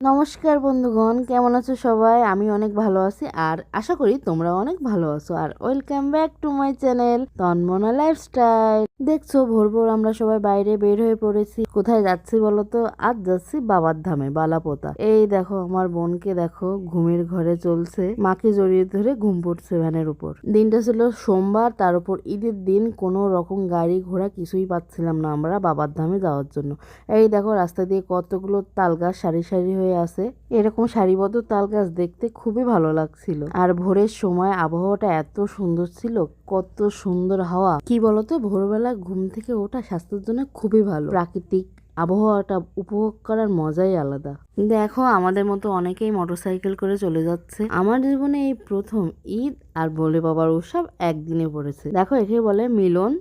নমস্কার বন্ধুগণ, কেমন আছো সবাই? আমি অনেক ভালো আছি আর আশা করি তোমরা অনেক ভালো আছো। আর welcome back to my channel Tanmana lifestyle. দেখছ, ভোর ভোর আমরা সবাই বাইরে বের হয়ে পড়েছি। কোথায় যাচ্ছি বলো তো? আজ যাচ্ছি বাবার ধামে, বালাপোতা। এই দেখো, আমার বোনকে দেখো, ঘুমের ঘরে চলছে। মাকে জড়িয়ে ধরে ঘুম পড়ছে ভ্যানের উপর। দিনটা ছিল সোমবার, তার উপর ঈদের দিন কোনো রকম গাড়ি ঘোড়া কিছুই পাচ্ছিলাম না আমরা বাবার ধামে যাওয়ার জন্য। এই দেখো, রাস্তা দিয়ে কতগুলো তাল গাছ সারি সারি হয়ে আছে। এরকম সারিবদ্ধ তাল গাছ দেখতে খুবই ভালো লাগছিল। আর ভোরের সময় আবহাওয়াটা এত সুন্দর ছিল, কত সুন্দর হাওয়া। কি বলতো, ভোরবেলা ঘুম থেকে ওঠা স্বাস্থ্যের জন্য খুবই ভালো। প্রাকৃতিক আবহাওয়াটা উপভোগ করার মজাই আলাদা। দেখো, আমাদের মতো অনেকেই মোটরসাইকেল করে চলে যাচ্ছে। আমার জীবনে এই প্রথম ঈদ আর বলে বাবার উৎসব একদিনে পড়েছে। দেখো, একে বলে মিলন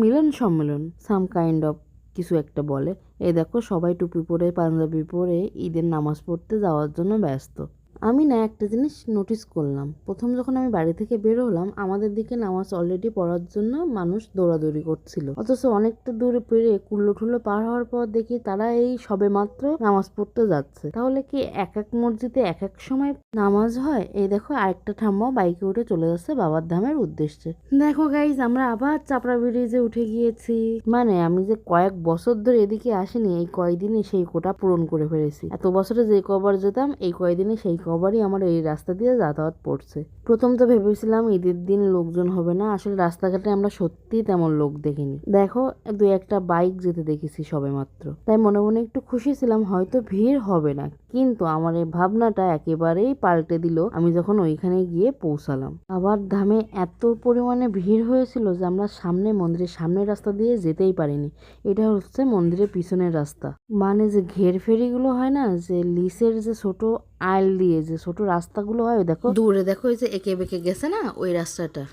মিলন সম্মেলন সাম কাইন্ড অফ কিছু একটা বলে। এ দেখো, সবাই টুপি পরে, পাঞ্জাবি পরে ঈদের নামাজ পড়তে যাওয়ার জন্য ব্যস্ত। আমি না একটা জিনিস নোটিস করলাম। প্রথম যখন আমি বাড়ি থেকে বের হলাম, আমাদের দিকে নামাজ অলরেডি পড়ার জন্য মানুষ দৌড়াদৌড়ি করছিল। অথচ অনেকটা দূরে পেরে কুল্লো ঠুল্লো পার হওয়ার পর দেখি তারা এই সবে মাত্র নামাজ পড়তে যাচ্ছে। তাহলে কি এক এক মসজিদে এক এক সময় নামাজ হয়? এই দেখো আরেকটা ঠাম্মাও বাইকে উঠে চলে যাচ্ছে বাবার ধামের উদ্দেশ্যে। দেখো গাইজ আমরা আবার চাপড়া ব্রিজে উঠে গিয়েছি। মানে আমি যে কয়েক বছর ধরে এদিকে আসিনি, এই কয়দিনে সেই কোটা পূরণ করে ফেলেছি। এত বছরে যে কবার যেতাম, এই কয়দিনে সেই কবারই আমার এই রাস্তা দিয়ে যাতায়াত পড়ছে। প্রথম তো ভেবেছিলাম ঈদের দিন লোকজন হবে না, আসলে রাস্তাঘাটে আমরা সত্যিই তেমন লোক দেখিনি। দেখো দু একটা বাইক যেতে দেখেছি সবে মাত্র তাই মনে মনে একটু খুশি ছিলাম, হয়তো ভিড় হবে না। কিন্তু আমার এই ভাবনাটা একেবারেই পাল্টে দিল, আমি যখন ওইখানে গিয়ে পৌঁছালাম। আবার ধামে এত পরিমাণে ভিড় হয়েছিল যে আমরা সামনে মন্দিরের সামনের রাস্তা দিয়ে যেতেই পারিনি। এটা হচ্ছে মন্দিরের পিছনের রাস্তা। মানে যে ঘের ফেরিগুলো হয় না, যে লিসের যে ছোট আইল দিয়ে যে ছোট রাস্তাগুলো হয় দেখো। দূরে দেখো ওই যে একে বেঁকে গেছে না ওই রাস্তাটা।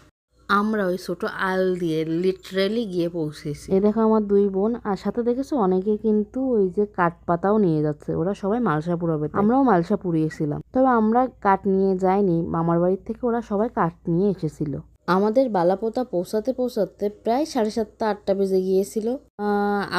আমরা ওই ছোট আল দিয়ে লিটারেলি গিয়ে পৌঁছেছি। এ দেখো আমার দুই বোন আর সাথে দেখেছ অনেকে কিন্তু ওই যে কাঠ পাতাও নিয়ে যাচ্ছে ওরা সবাই মালসা পুরাবে আমরাও মালসা পুড়িয়েছিলাম। তবে আমরা কাঠ নিয়ে যাইনি মামার বাড়ির থেকে ওরা সবাই কাঠ নিয়ে এসেছিল। আমাদের বালাপোতা পৌঁছাতে পৌঁছাতে প্রায় সাড়ে সাতটা, আটটা বেজে গিয়েছিল।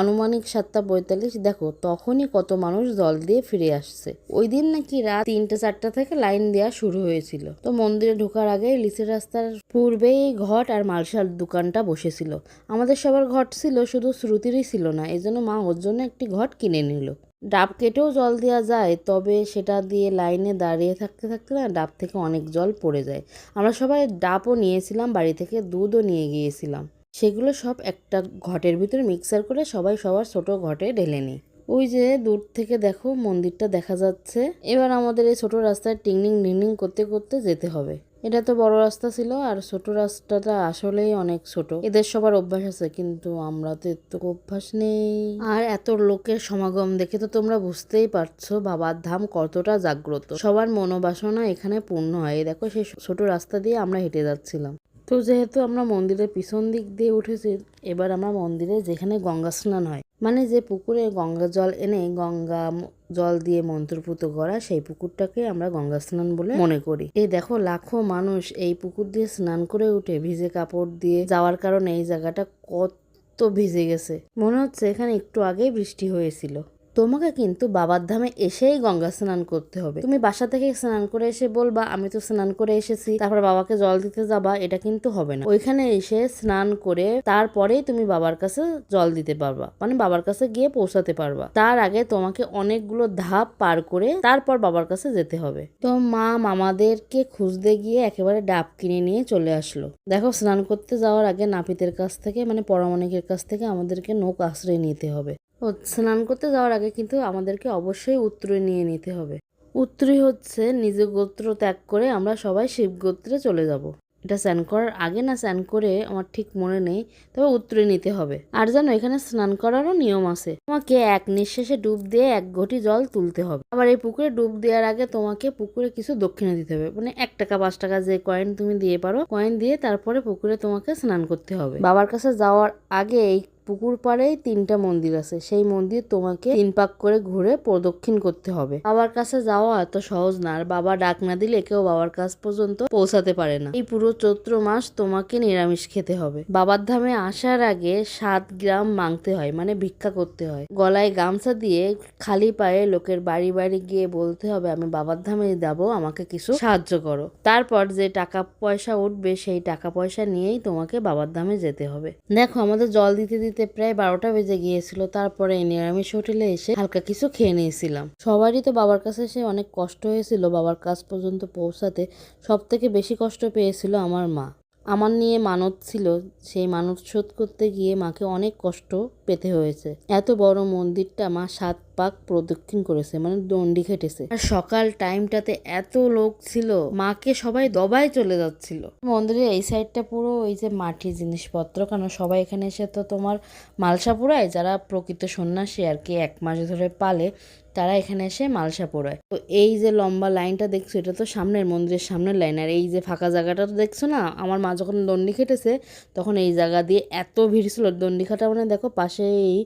আনুমানিক সাতটা পঁয়তাল্লিশ, দেখো তখনই কত মানুষ জল দিয়ে ফিরে আসছে। ওই দিন নাকি রাত তিনটে, চারটা থেকে লাইন দেওয়া শুরু হয়েছিল। তো মন্দিরে ঢোকার আগে লিচের রাস্তার পূর্বেই ঘট আর মালসার দোকানটা বসেছিল। আমাদের সবার ঘট ছিল, শুধু শ্রুতিরই ছিল না এই জন্য মা ওর জন্য একটি ঘট কিনে নিল। ডাব কেটেও জল দেওয়া যায়, তবে সেটা দিয়ে লাইনে দাঁড়িয়ে থাকতে থাকতে না ডাব থেকে অনেক জল পড়ে যায়। আমরা সবাই ডাবও নিয়েছিলাম, বাড়ি থেকে দুধও নিয়ে গিয়েছিলাম। সেগুলো সব একটা ঘটের ভিতরে মিক্সার করে সবাই সবার ছোট ঘটে ঢেলে নিই। ওই যে দূর থেকে দেখো, মন্দিরটা দেখা যাচ্ছে। এবার আমাদের এই ছোট রাস্তায় টিংনিং টিংনিং করতে করতে যেতে হবে। এটা তো বড় রাস্তা ছিল আর ছোট রাস্তাটা আসলেই অনেক ছোট। এদের সবার অভ্যাস আছে, কিন্তু আমরা তো এত অভ্যাস নেই। আর এত লোকের সমাগম দেখে তো তোমরা বুঝতেই পারছ বাবার ধাম কতটা জাগ্রত। সবার মনোবাসনা এখানে পূর্ণ হয়। দেখো, সেই ছোট রাস্তা দিয়ে আমরা হেঁটে যাচ্ছিলাম। তো যেহেতু আমরা মন্দিরের পিছন দিক দিয়ে উঠেছি, এবার আমরা মন্দিরে যেখানে গঙ্গা স্নান হয় মানে যে পুকুরে গঙ্গা জল এনে গঙ্গা জল দিয়ে মন্ত্রপুত করা সেই পুকুরটাকে আমরা গঙ্গা স্নান বলে মনে করি। এই দেখো, লাখো মানুষ এই পুকুর দিয়ে স্নান করে উঠে ভিজে কাপড় দিয়ে যাওয়ার কারণে এই জায়গাটা কত ভিজে গেছে। মনে হচ্ছে এখানে একটু আগেই বৃষ্টি হয়েছিল। তোমাকে কিন্তু বাবার ধামে এসেই গঙ্গা স্নান করতে হবে। তুমি বাসা থেকে স্নান করে এসে বলবা, আমি তো স্নান করে এসেছি। তারপর বাবাকে জল দিতে যাবা, এটা কিন্তু হবে না। ওইখানে এসে স্নান করে তারপরেই তুমি বাবার কাছে জল দিতে পারবা। মানে বাবার কাছে গিয়ে পৌঁছাতে পারবা। তার আগে তোমাকে অনেকগুলো ধাপ পার করে তারপর বাবার কাছে যেতে হবে। তো মা মামাদেরকে খুঁজতে গিয়ে একেবারে ডাব কিনে নিয়ে চলে আসলো। দেখো, স্নান করতে যাওয়ার আগে নাপিতের কাছ থেকে মানে পরামনিকের কাছ থেকে আমাদেরকে নৌক আশ্রয় নিতে হবে। স্নান করতে যাওয়ার আগে কিন্তু আমাদেরকে অবশ্যই উত্তরে নিয়ে নিতে হবে। উত্তরি হচ্ছে নিজ গোত্র ত্যাগ করে আমরা সবাই শিব গোত্রে চলে যাব। এটা স্নান করার আগে না স্নান করে আমার ঠিক মনে নেই, তবে উত্তরে নিতে হবে। আর জানো, এখানে স্নান করারও নিয়ম আছে। তোমাকে এক নিঃশ্বাসে ডুব দিয়ে এক ঘটি জল তুলতে হবে। আবার এই পুকুরে ডুব দেওয়ার আগে তোমাকে পুকুরে কিছু দক্ষিণা দিতে হবে। মানে এক টাকা, পাঁচ টাকা যে কয়েন তুমি দিয়ে পারো কয়েন দিয়ে তারপরে পুকুরে তোমাকে স্নান করতে হবে। বাবার কাছে যাওয়ার আগে এই পুকুর পাড়ে তিনটা মন্দির আছে। সেই মন্দির তোমাকে তিন পাক করে ঘুরে প্রদক্ষিণ করতে হবে। বাবার কাছে যাওয়া এত সহজ না, আর বাবা ডাক না দিলে কেউ বাবার কাছ পর্যন্ত পৌঁছাতে পারে না। এই পুরো চৈত্র মাস তোমাকে নিরামিষ খেতে হবে। বাবার ধামে আসার আগে সাত গ্রাম মাংতে হয় মানে ভিক্ষা করতে হয়। গলায় গামছা দিয়ে খালি পায়ে লোকের বাড়ি বাড়ি গিয়ে বলতে হবে, আমি বাবার ধামে যাব, আমাকে কিছু সাহায্য করো। তারপর যে টাকা পয়সা উঠবে, সেই টাকা পয়সা নিয়েই তোমাকে বাবার ধামে যেতে হবে। দেখো, আমাদের জল দিতে দিতে প্রায় বারোটা বেজে গিয়েছিল। তারপরে নিরামিষ হোটেলে এসে হালকা কিছু খেয়ে নিয়েছিলাম। সবারই তো বাবার কাছে এসে অনেক কষ্ট হয়েছিল। বাবার কাজ পর্যন্ত পৌঁছাতে সব থেকে বেশি কষ্ট পেয়েছিল আমার মা। আমার নিয়ে মানত ছিল, সেই মানত শোধ করতে গিয়ে মাকে অনেক কষ্ট পেতে হয়েছে। এত বড় মন্দিরটা মা সাত পাক প্রদক্ষিণ করেছে মানে দণ্ডি খেটেছে। আর সকাল টাইমটাতে এত লোক ছিল, মাকে সবাই দবাই চলে যাচ্ছিল। মন্দিরের এই সাইডটা পুরো ওই যে মাটির জিনিসপত্র কেন সবাই এখানে এসে তো তোমার মালসা পোড়ায় যারা প্রকৃত সন্ন্যাসী আর কি, এক মাস ধরে পালে তারা এখানে এসে মালসা পড়ায়। তো এই যে লম্বা লাইনটা দেখছ, এটা তো সামনের মন্দিরের সামনের লাইন। আর এই যে ফাঁকা জায়গাটা তো দেখছ না? আমার মা যখন দণ্ডি খেটেছে, তখন এই জায়গা দিয়ে এত ভিড় ছিল। দণ্ডি খাটা মানে দেখো পাশে এই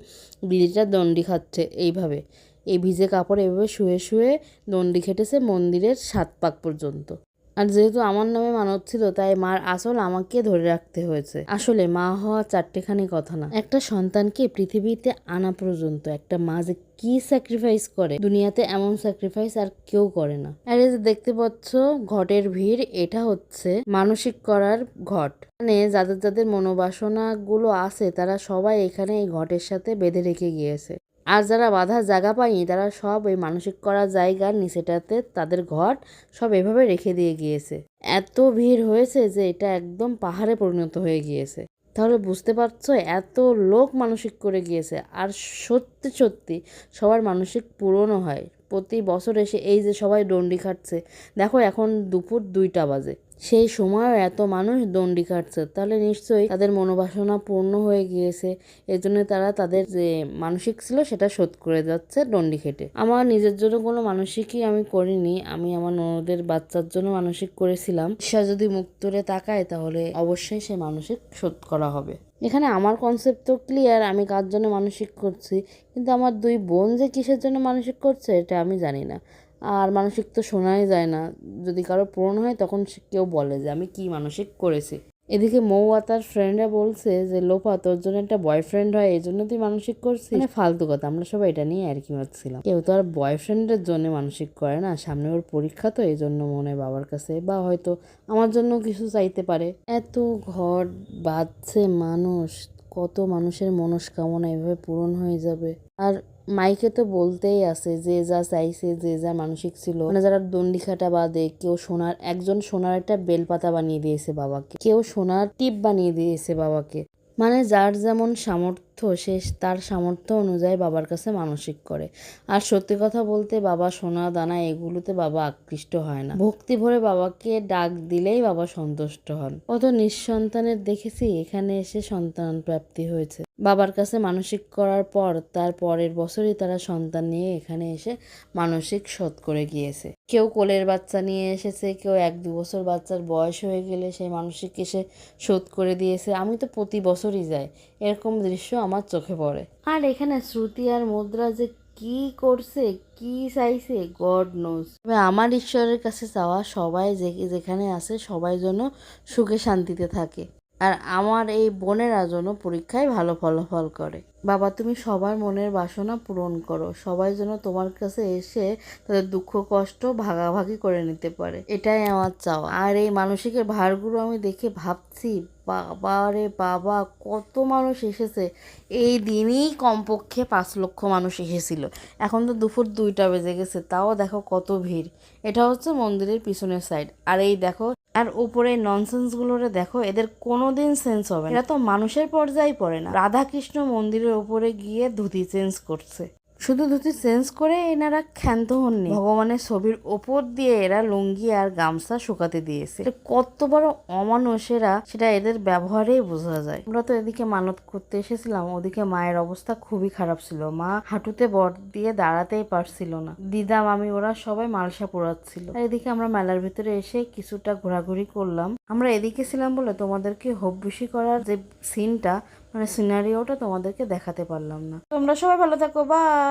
বিড়িটা দণ্ডি খাচ্ছে এইভাবে। এই ভিজে কাপড় এভাবে শুয়ে শুয়ে দণ্ডি খেটেছে মন্দিরের সাত পাক পর্যন্ত। আর যেহেতু আমার নামে মানত ছিল, তাই মার আসল আমাকে ধরে রাখতে হয়েছে। আসলে মা হওয়া চারটেখানি কথা না। একটা সন্তানকে পৃথিবীতে আনা পর্যন্ত, একটা মা যে কি স্যাক্রিফাইস করে? দুনিয়াতে এমন স্যাক্রিফাইস আর কেউ করে না। আর যে দেখতে পাচ্ছ, ঘটের ভিড়, এটা হচ্ছে মানসিক করার ঘট। মানে যাদের যাদের মনোবাসনা গুলো আছে, তারা সবাই এখানে এই ঘটের সাথে বেঁধে রেখে গিয়েছে। আর যারা বাধার জায়গা পায়নি, তারা সব এই মানসিক করা জায়গার নিচেটাতে তাদের ঘর সব এভাবে রেখে দিয়ে গিয়েছে। এত ভিড় হয়েছে যে এটা একদম পাহাড়ে পরিণত হয়ে গিয়েছে। তাহলে বুঝতে পারছ, এত লোক মানসিক করে গিয়েছে। আর সত্যি সত্যি সবার মানসিক পূরণও হয়। প্রতি বছর এসে এই যে সবাই দণ্ডি খাটছে। দেখো এখন দুপুর দুইটা বাজে। সেই সময়ও এত মানুষ দণ্ডি কাটছে তাহলে নিশ্চয়ই তাদের মনোবাসনা পূর্ণ হয়ে গিয়েছে। এর জন্য তারা তাদের যে মানসিক ছিল সেটা শোধ করে যাচ্ছে দণ্ডি খেটে। আমার নিজের জন্য কোনো মানসিকই আমি করিনি। আমি আমার ননদের বাচ্চার জন্য মানসিক করেছিলাম। সে যদি মুক্তরে তাকায় তাহলে অবশ্যই সে মানসিক শোধ করা হবে। এখানে আমার কনসেপ্ট তো ক্লিয়ার আমি কার জন্য মানসিক করছি, কিন্তু আমার দুই বোন যে কিসের জন্য মানসিক করছে, এটা আমি জানি না। আর মানসিক তো শোনাই যায় না। যদি কারও পূরণ হয়, তখন কেউ বলে যে, আমি কি মানসিক করেছি? এদিকে মৌ আর তার ফ্রেন্ডরা বলছে যে, লোপা, তোর জন্য একটা বয়ফ্রেন্ড হয়, এই জন্য তুই মানসিক করছিস? মানে ফালতু কথা, আমরা সবাই এটা নিয়ে আর কি মারছিলাম কেউ তো আর বয়ফ্রেন্ডের জন্য মানসিক করে না, সামনে ওর পরীক্ষা তো এই জন্য মনে বাবার কাছে, বা হয়তো আমার জন্য কিছু চাইতে পারে। এত ঘর বাঁধছে মানুষ, কত মানুষের মনস্কামনা এভাবে পূরণ হয়ে যাবে। আর মাইকে তো বলতেই আছে, যে যা চাইছে, যে যা মানসিক ছিল। মানে যারা দণ্ডিখাটা বাদে কেউ সোনার, একজন সোনার একটা বেলপাতা বানিয়ে দিয়েছে বাবাকে। কেউ সোনার টিপ বানিয়ে দিয়েছে বাবাকে। মানে যার যেমন সামর্থ্য সে তার সামর্থ্য অনুযায়ী বাবার কাছে মানসিক করে। আর সত্যি কথা বলতে বাবা সোনা, দানা এগুলোতে বাবা আকৃষ্ট হয় না। ভক্তি ভরে বাবাকে ডাক দিলেই বাবা সন্তুষ্ট হন। কত নিঃসন্তানের দেখেছি এখানে এসে সন্তান প্রাপ্তি হয়েছে। বাবার কাছে মানসিক করার পর তার পরের বছরই তারা সন্তান নিয়ে এখানে এসে মানসিক শোধ করে গিয়েছে। কেউ কোলের বাচ্চা নিয়ে এসেছে, কেউ এক দু বছর বাচ্চার বয়স হয়ে গেলে সেই মানসিক এসে শোধ করে দিয়েছে। আমি তো প্রতি বছরই যাই। এরকম দৃশ্য আমার চোখে পড়ে। আর এখানে শ্রুতি আর মুদ্রা যে কি করছে কি চাইছে গড নোজ তবে আমার ঈশ্বরের কাছে চাওয়া সবাই যে যেখানে আছে সবাই যেন সুখে শান্তিতে থাকে। আর আমার এই বোনেরা যেন পরীক্ষায় ভালো ফলাফল করে। বাবা, তুমি সবার মনের বাসনা পূরণ করো। সবাই যেন তোমার কাছে এসে তাদের দুঃখ, কষ্ট ভাগাভাগি করে নিতে পারে। এটাই আমার চাওয়া। আর এই মানসিকের ভারগুলো আমি দেখে ভাবছি, বাবা রে বাবা, কত মানুষ এসেছে। এই দিনই কমপক্ষে পাঁচ লক্ষ মানুষ এসেছিল। এখন তো দুপুর দুইটা বেজে গেছে, তাও দেখো কত ভিড়। এটা হচ্ছে মন্দিরের পিছনের সাইড আর এই দেখো আর উপরে ননসেন্সগুলোরে দেখো, এদের কোনোদিন সেন্স হবে না। এরা তো মানুষের পর্যায়ে পড়ে না। রাধাকৃষ্ণ মন্দিরের উপরে গিয়ে ধুতি চেঞ্জ করছে। শুধু ধুতি চেঞ্জ করে এনারা ক্ষান্ত হননি। ভগবানের ছবির ওপর দিয়ে এরা লুঙ্গি আর গামছা শুকাতে দিয়েছে। কত বড় অমানুষেরা সেটা এদের ব্যবহারেই বোঝা যায়। আমরা তো এদিকে মানত করতে এসেছিলাম, ওদিকে মায়ের অবস্থা খুবই খারাপ ছিল। মা হাঁটুতে বট দিয়ে দাঁড়াতেই পারছিল না। দিদা, মামি, ওরা সবাই মালসা পোড়াচ্ছিল। আর এদিকে আমরা মেলার ভিতরে এসে কিছুটা ঘোরাঘুরি করলাম। আমরা এদিকে ছিলাম বলে তোমাদেরকে হব্বুসি করার যে সিনটা মানে সিনারিওটা তোমাদেরকে দেখাতে পারলাম না। তোমরা সবাই ভালো থাকো বাই